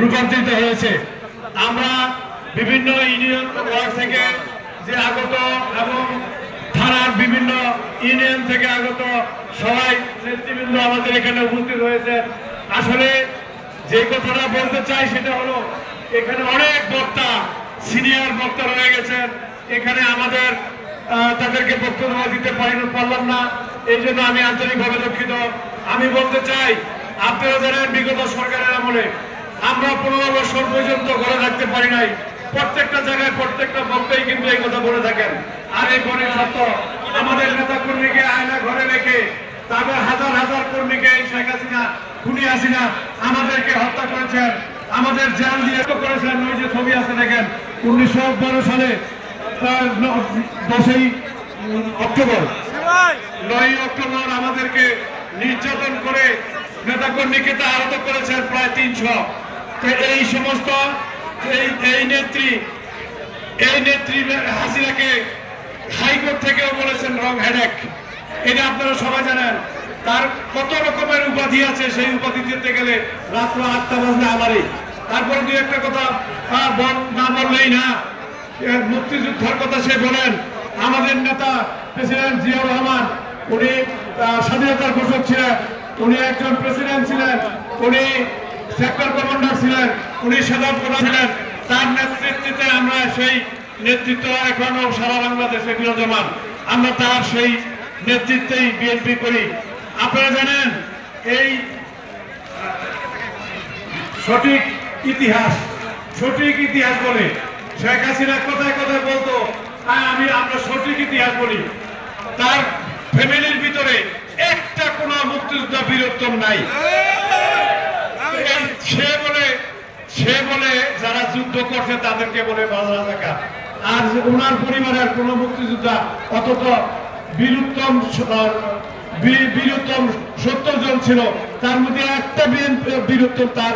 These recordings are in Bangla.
রূপান্তরিত হয়েছে। আমরা বিভিন্ন ইউনিয়ন ওয়ার্ড থেকে যে আগত এবং থানার বিভিন্ন ইউনিয়ন থেকে আগত সবাই নেতৃবৃন্দ আমাদের এখানে উপস্থিত হয়েছে। আসলে যে কথাটা বলতে চাই সেটা হলো, এখানে অনেক বক্তা, সিনিয়র বক্তা রয়ে গেছেন। এখানে আমাদের তাদেরকে বক্তব্য দিতে পারি পারলাম না। এই জন্য আমি আন্তরিকভাবে দুঃখিত। আমি বলতে চাই, আপনারা জানেন বিগত সরকারের আমলে আমরা পনেরো বছর পর্যন্ত ঘরে থাকতে পারি নাই। প্রত্যেকটা জায়গায় প্রত্যেকটা বক্তাই কিন্তু এই কথা বলে থাকেন। আর এই বনে সত্য আমাদের নেতা কর্মীকে আয়না ঘরে রেখে তাদের হাজার হাজার কর্মীকে এই শেখ হাসিনা খুনি হাসিনা আমাদেরকে হত্যা করেছেন। আমাদের জেল দিয়ে তো করেছেন ওই যে ছবি আছে দেখেন। উনিশশো বারো সালে তার দশই অক্টোবর নয় অক্টোবর আমাদেরকে নির্যাতন করে নেতাকর্মীকে তা আহত করেছেন প্রায় তিনশো। এই সমস্ত এই নেত্রী এই নেত্রী হাসিনাকে হাইকোর্ট থেকেও বলেছেন রং হেডেক। এটা আপনারা সবাই জানেন। তার কত রকমের উপাধি আছে সেই উপাধি দিতে গেলে রাত্র আটটা বাজলে আমারই। তারপরে দু একটা কথা না বললেই না। মুক্তিযুদ্ধের কথা সে বলেন। আমাদের নেতা প্রেসিডেন্ট জিয়াউর রহমান, উনি স্বাধীনতার ঘোষক ছিলেন। উনি একজন প্রেসিডেন্ট ছিলেন, উনি সেক্টর কমান্ডার ছিলেন, উনি সাধারণ প্রধান ছিলেন। তার নেতৃত্বে আমরা সেই নেতৃত্ব এখনও সারা বাংলাদেশে বিরাজমান। আমরা তার সেই নেতৃত্বেই বিএনপি করি। আপনারা জানেন, এই সঠিক ইতিহাস সঠিক ইতিহাস বলে শেখ হাসিনা কথায় কথায় বলতো হ্যাঁ আমি, আমরা সঠিক ইতিহাস বলি। তার ফ্যামিলির ভিতরে মুক্তিযোদ্ধা নাই। সে বলে সে বলে যারা যুদ্ধ করছে তাদেরকে বলে বাংলা রাখা আর ওনার পরিবারের কোনো মুক্তিযোদ্ধা, অথচ বীরুত্তম বীরুত্তম সত্তর জন ছিল, তার মধ্যে একটা বীরুত্তম তার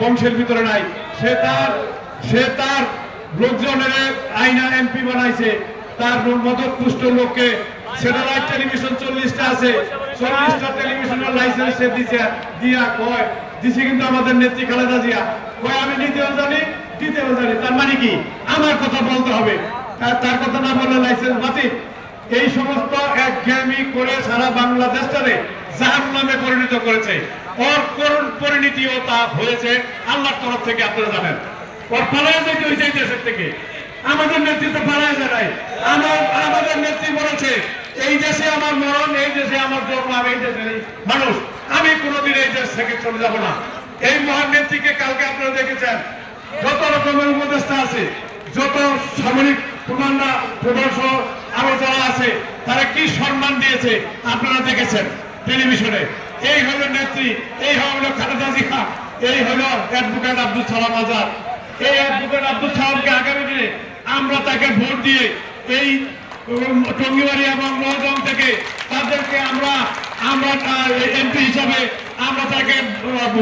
বংশের ভিতরে নাই। সে তার সে তার লোকজনের আইনা এমপি বানাইছে। তার মদত পুষ্ট লোককে স্যাটেলাইট টেলিভিশন চল্লিশটা আছে। চল্লিশটা টেলিভিশনের লাইসেন্স সে দিয়া কয়, দিছে কিন্তু আমাদের নেত্রী খালেদা জিয়া। কয়, আমি নিতেও জানি দিতেও জানি। তার মানে কি? আমার কথা বলতে হবে। তার- কথা না বললে লাইসেন্স বাতিল। এই সমস্ত একঘেয়েমি করে সারা বাংলাদেশটারে জাহান পরিণত করেছে। ওর করুণ পরিণতিও তা হয়েছে। আল্লাহর তরফ থেকে আপনারা জানেন। ওর পালায় যেতে হয়েছে দেশের থেকে। আমাদের নেতৃত্ব পালায় যায় নাই। আমাদের নেত্রী বলেছে আমার মরণ, এই দেশে আমার জন্ম, আমি এই দেশের মানুষ, আমি কোনোদিন এই দেশ থেকে চলে যাব না। এই মহান নেত্রীকে কালকে আপনারা দেখেছেন, যত রকমের উপদেষ্টা আছে, যত সামরিক প্রধানরা প্রদর্শক আরও যারা আছে, তারা কি সম্মান দিয়েছে আপনারা দেখেছেন টেলিভিশনে। এই হলো নেত্রী, এই হলো খালেদা জিয়া, এই হলো অ্যাডভোকেট আব্দুল সালাম আজাদ। এই অ্যাডভোকেট আব্দুল সালামকে আগামী দিনে আমরা তাকে ভোট দিয়ে এই টঙ্গিবাড়ি এবং নজম থেকে তাদেরকে আমরা আমরা এমপি হিসাবে আমরা তাকে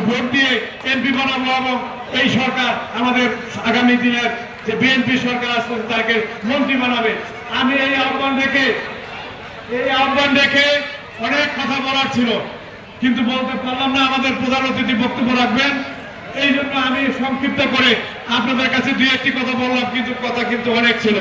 ভোট দিয়ে এমপি বানাবো এবং এই সরকার আমাদের আগামী দিনের যে বিএনপি সরকার আসবে তাকে মন্ত্রী বানাবে। আমি এই আহ্বান রেখে, এই আহ্বান রেখে অনেক কথা বলার ছিল, কিন্তু বলতে পারলাম না আমাদের প্রধান অতিথি বক্তব্য রাখবেন। এই জন্য আমি সংক্ষিপ্ত করে আপনাদের কাছে দুই একটি কথা বললাম, কিন্তু কথা কিন্তু অনেক ছিল।